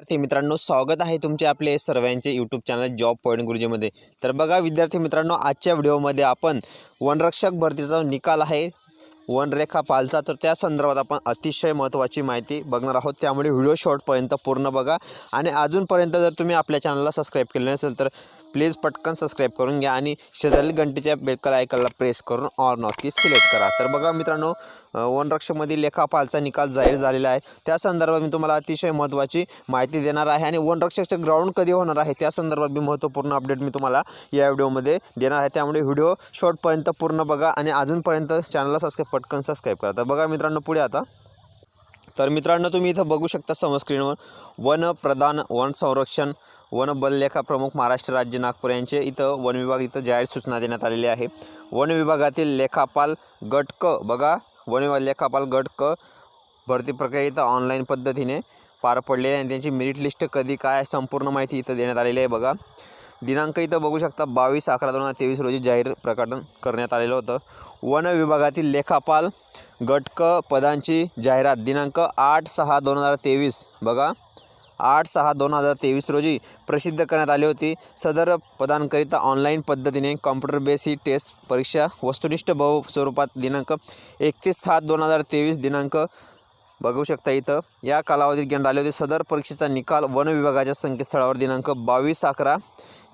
विद्यार्थी मित्रांनो स्वागत आहे तुमचे आपले सर्वांचे यूट्यूब चॅनल जॉब पॉईंट गुरुजीमध्ये. तर बघा विद्यार्थी मित्रांनो आजच्या व्हिडिओमध्ये आपण वनरक्षक भरतीचा निकाल आहे. वनरेखा पालचा. तर त्या संदर्भात आपण अतिशय महत्त्वाची माहिती बघणार आहोत. त्यामुळे व्हिडिओ शॉर्टपर्यंत पूर्ण बघा. आणि अजूनपर्यंत जर तुम्ही आपल्या चॅनलला सबस्क्राईब केलं नसेल तर प्लीज पटकन सबस्क्राईब करून घ्या आणि शेजारील घंटेच्या बेलकल आयकलला प्रेस करून ऑर नॉकी सिलेक्ट करा. तर बघा मित्रांनो वनरक्षकमधील लेखापालचा निकाल जाहीर झालेला आहे. त्या संदर्भात मी तुम्हाला अतिशय महत्त्वाची माहिती देणार आहे आणि वनरक्षकचं ग्राउंड कधी होणार आहे त्या संदर्भात मी महत्त्वपूर्ण अपडेट मी तुम्हाला या व्हिडिओमध्ये देणार आहे. त्यामुळे व्हिडिओ शॉर्टपर्यंत पूर्ण बघा आणि अजूनपर्यंत चॅनलला सबस्क्राईब पटकन सबस्क्राईब करा. तर बघा मित्रांनो पुढे आता. तर मित्रांनो तुम्ही इथं बघू शकता समस्क्रीनवर वन प्रधान वन संरक्षण वन बललेखा प्रमुख महाराष्ट्र राज्य नागपूर यांचे इथं वन विभाग इथं जाहीर सूचना देण्यात आलेली आहे. वन विभागातील लेखापाल गट क बघा वन विभाग लेखापाल गट क भरती प्रक्रिया इथं ऑनलाईन पद्धतीने पार पडलेली आहे आणि त्यांची मेरिट लिस्ट कधी काय संपूर्ण माहिती इथं देण्यात आलेली आहे बघा. दिनांक इथं बघू शकता बावीस अकरा दोन हजार तेवीस रोजी जाहीर प्रकटन करण्यात आलेलं होतं. वन विभागातील लेखापाल गटक पदांची जाहिरात दिनांक आठ सहा दोन हजार तेवीस बघा. आठ सहा दोन हजार तेवीस रोजी प्रसिद्ध करण्यात आली होती. सदर पदांकरिता ऑनलाईन पद्धतीने कॉम्प्युटर बेस ही टेस्ट परीक्षा वस्तुनिष्ठ बहु स्वरूपात दिनांक एकतीस सात दोन हजार तेवीस दिनांक बघू शकता इथं. या कालावधीत घेण्यात आले होते. सदर परीक्षेचा निकाल वन विभागाच्या संकेतस्थळावर दिनांक बावीस अकरा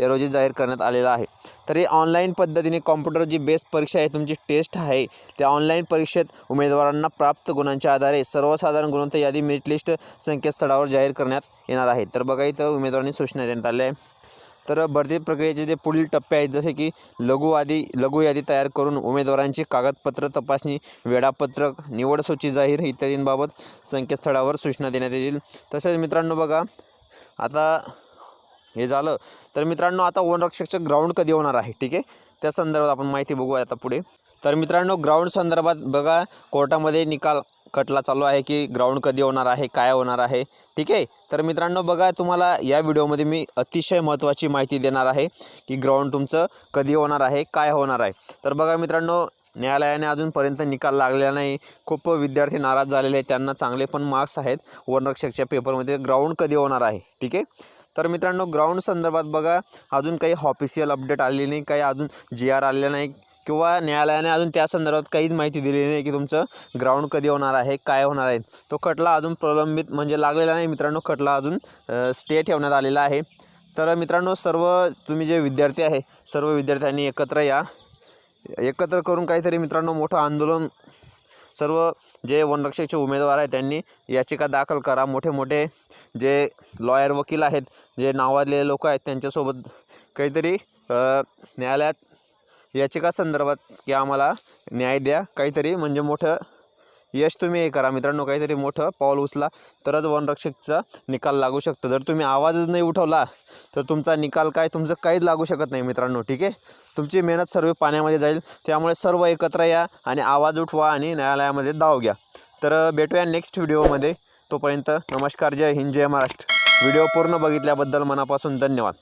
या रोजी जाहीर करण्यात आलेला आहे. तरी ऑनलाईन पद्धतीने कॉम्प्युटर जी बेस परीक्षा आहे तुमची टेस्ट आहे त्या ऑनलाईन परीक्षेत उमेदवारांना प्राप्त गुणांच्या आधारे सर्वसाधारण गुणवत्ता यादी मेरिट लिस्ट संकेतस्थळावर जाहीर करण्यात येणार आहे. तर बघा इथं उमेदवारांनी सूचना देण्यात आल्या आहे. तर भरती प्रक्रियेचे जे पुढील टप्पे आहेत जसे की लघुवादी आदी लघु यादी तयार करून उमेदवारांची कागदपत्र तपासणी वेळापत्रक निवड सूची जाहीर इत्यादींबाबत संकेतस्थळावर सूचना देण्यात येतील. तसेच मित्रांनो बघा आता हे झालं. तर मित्रांनो आता वनरक्षकचं ग्राउंड कधी होणार आहे? ठीक आहे? त्या संदर्भात आपण माहिती बघू आता पुढे. तर मित्रांनो ग्राउंड संदर्भात बघा कोर्टामध्ये निकाल खटला चालू आहे की ग्राउंड कधी होणार आहे काय होणार आहे? ठीक आहे? तर मित्रांनो बघा तुम्हाला या व्हिडिओमध्ये मी अतिशय महत्त्वाची माहिती देणार आहे की ग्राउंड तुमचं कधी होणार आहे काय होणार आहे. तर बघा मित्रांनो न्यायालयाने अजूनपर्यंत निकाल लागलेला नाही. खूप विद्यार्थी नाराज झालेले आहेत. त्यांना चांगले पण मार्क्स आहेत. वनरक्षकच्या पेपरमध्ये ग्राउंड कधी होणार आहे? ठीक आहे? तर मित्रांनो ग्राउंड संदर्भात बघा अजून काही ऑफिशियल अपडेट आलेली नाही काही अजून जी आर आलेला नाही. किंवा न्यायालयाने अजून त्या संदर्भात काहीच माहिती दिलेली नाही की तुमचं ग्राउंड कधी होणार आहे काय होणार आहे. तो खटला अजून प्रलंबित म्हणजे लागलेला नाही. मित्रांनो खटला अजून स्टे ठेवण्यात आलेला आहे. तर मित्रांनो सर्व तुम्ही जे विद्यार्थी आहे सर्व विद्यार्थ्यांनी एकत्र या. एकत्र करून काहीतरी मित्रांनो मोठं आंदोलन सर्व जे वनरक्षकचे उमेदवार आहेत त्यांनी याचिका दाखल करा. मोठे मोठे जे लॉयर वकील आहेत जे नावाजलेले लोक आहेत त्यांच्यासोबत काहीतरी न्यायालयात याचिका संदर्भात की आम्हाला न्याय द्या. काहीतरी म्हणजे मोठं यश तुम्ही हे करा मित्रांनो. काहीतरी मोठं पाऊल उचला तरच वनरक्षकचा निकाल लागू शकतो. जर तुम्ही आवाजच नाही उठवला तर तुमचा निकाल काय? तुमचं काहीच लागू शकत नाही मित्रांनो. ठीक आहे? तुमची मेहनत सर्व पाण्यामध्ये जाईल. त्यामुळे सर्व एकत्र या आणि आवाज उठवा आणि न्यायालयामध्ये दाव घ्या. तर भेटूया नेक्स्ट व्हिडिओमध्ये तोपर्यंत नमस्कार. जय हिंद. जय महाराष्ट्र. व्हिडिओ पूर्ण बघितल्याबद्दल मनापासून धन्यवाद.